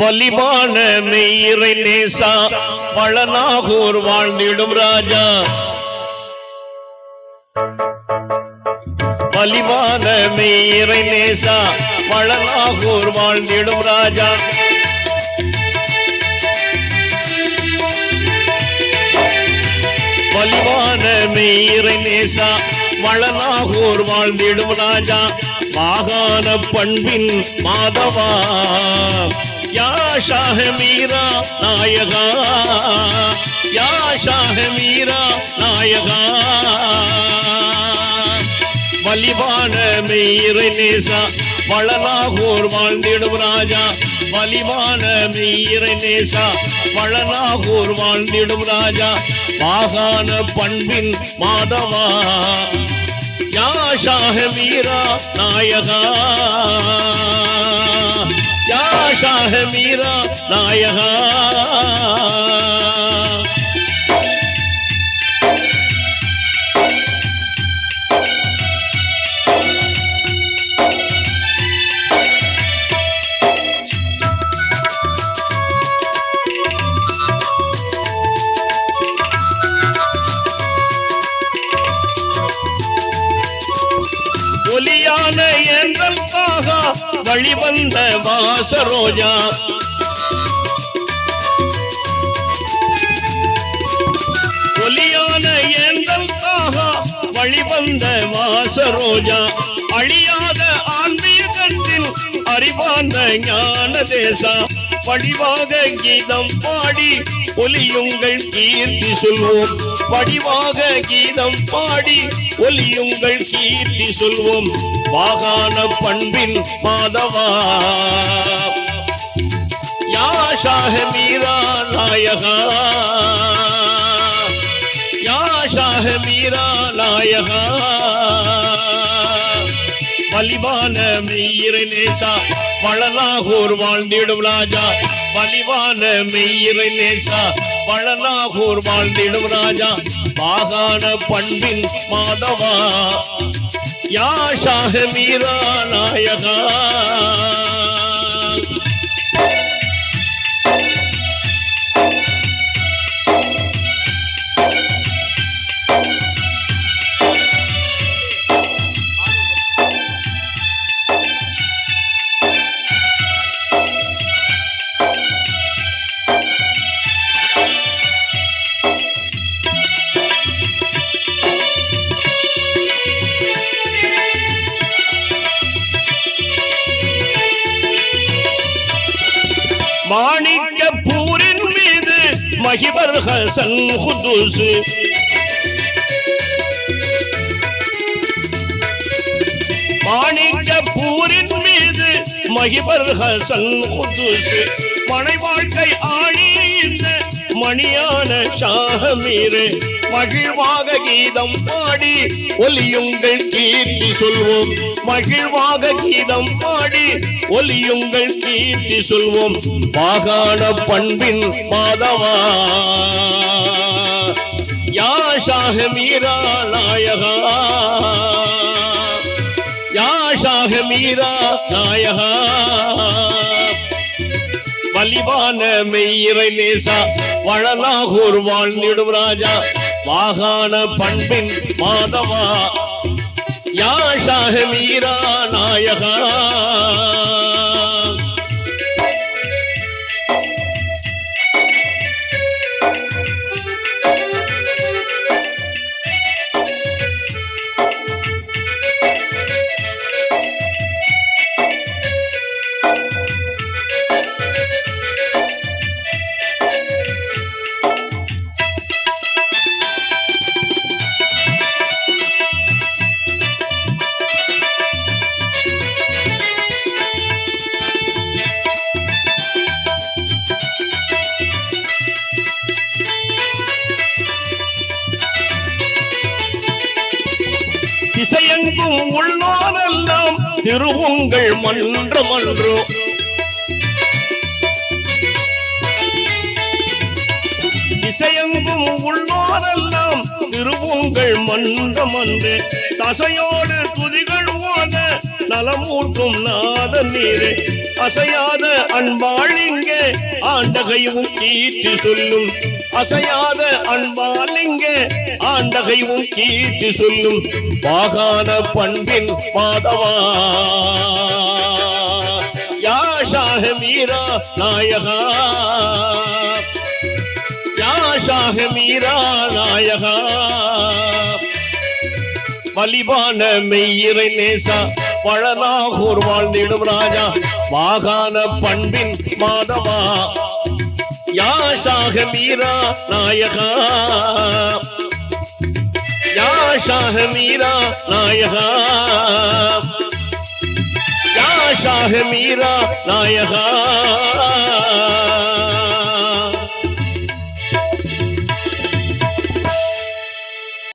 வலிமான மெய்யிறை நேசா வளநாகூர் வாழ்ந்திடும் ராஜா. வலிமான மெய்யிறை நேசா வளநாகூர் வாழ்ந்திடும் ராஜா. வலிவான மெய்யிறை நேசா வளநாகூர் வாழ்ந்திடும் ராஜா மாகாண பண்பின் மாதவா. யா ஷாஹ மீரா நாயகா யா ஷாஹ மீரா நாயகா. வலிவான மெய்யிறை நேசா பழனாகோர் வாழ்ந்திடும் ராஜா வலிவான மெய்யிறை நேசா பழனாகோர் வாழ்ந்திடும் ராஜா மாகாண பண்பின் மாதவா. யாஷாக மீரா நாயகா. யாஷாக மீரா நாயகா. வழிவந்த வாசரோஜா. ஒலியான ஏந்தல் பாகா வழிவந்த வாசரோஜா. அழியாத அறிவார்ந்த ஞான தேசா வடிவாக கீதம் பாடி ஒலியுங்கள் கீர்த்தி சொல்வோம். வடிவாக கீதம் பாடி ஒலியுங்கள் கீர்த்தி சொல்வோம். வாகான பண்பின் மாதவா. யா ஷாஹ மீரா நாயகா. யா ஷாஹ மீரா நாயகா. வலிவான மெய்யிறை நேசா. வளநாகூர் வாழ்ந்திடும் ராஜா. வலிவான மெய்யிறை நேசா. வளநாகூர் வாழ்ந்திடும் ராஜா. மாகாண பண்பின் மாதவா. யா ஷாஹ மீரா நாயகா. மகிபர் ஹசன் குதுஸ் மாணிக்க பூரின் மீது மகிபர் ஹசன் குதுஸ் மனை வாழ்க்கை ஆணி இந்த மணியான சாகமீரே மகிழ்வாக கீதம் பாடி ஒலியுங்கள் கீர்த்தி சொல்வோம். மகிழ்வாக கீதம் பாடி ஒலியுங்கள் கீர்த்தி சொல்வோம். மாகாண பண்பின் மாதவா. யா சாகமீரா நாயகா. யா சாகமீரா நாயகா. வலிவான மெய்யிறை நேசா வளநாகூர் வாழ்ந்திடும் ராஜா வாகான பண்பின் மாதவா. யாஷாக மீரா நாயகா? உள்ளோரெல்லாம் திருவுங்கள் மன்றமன்றோ. திசையெங்கும் உள்ளோரெல்லாம் திருவுங்கள் மன்றமன்று. தசையோடு துதிகள் ஓத நலமூட்டும் நாத நீரே அசையாத அன்பாளிங்க ஆண்டகையும் கீர்த்தி சொல்லும். அசையாத அன்பாளிங்க ஆண்டகையும் கீர்த்தி சொல்லும். வாகான பண்பின் மாதவா. யா ஷாஹ மீரா நாயகா. யா ஷாஹ மீரா நாயகா. வலிவான மெய்யிறை நேசா பழனாகூர் வாழ்ந்திடும் ராஜா வாகான பண்பின் மாதவா. யா மீரா நாயகா. யா மீரா நாயகா. யா மீரா நாயகா.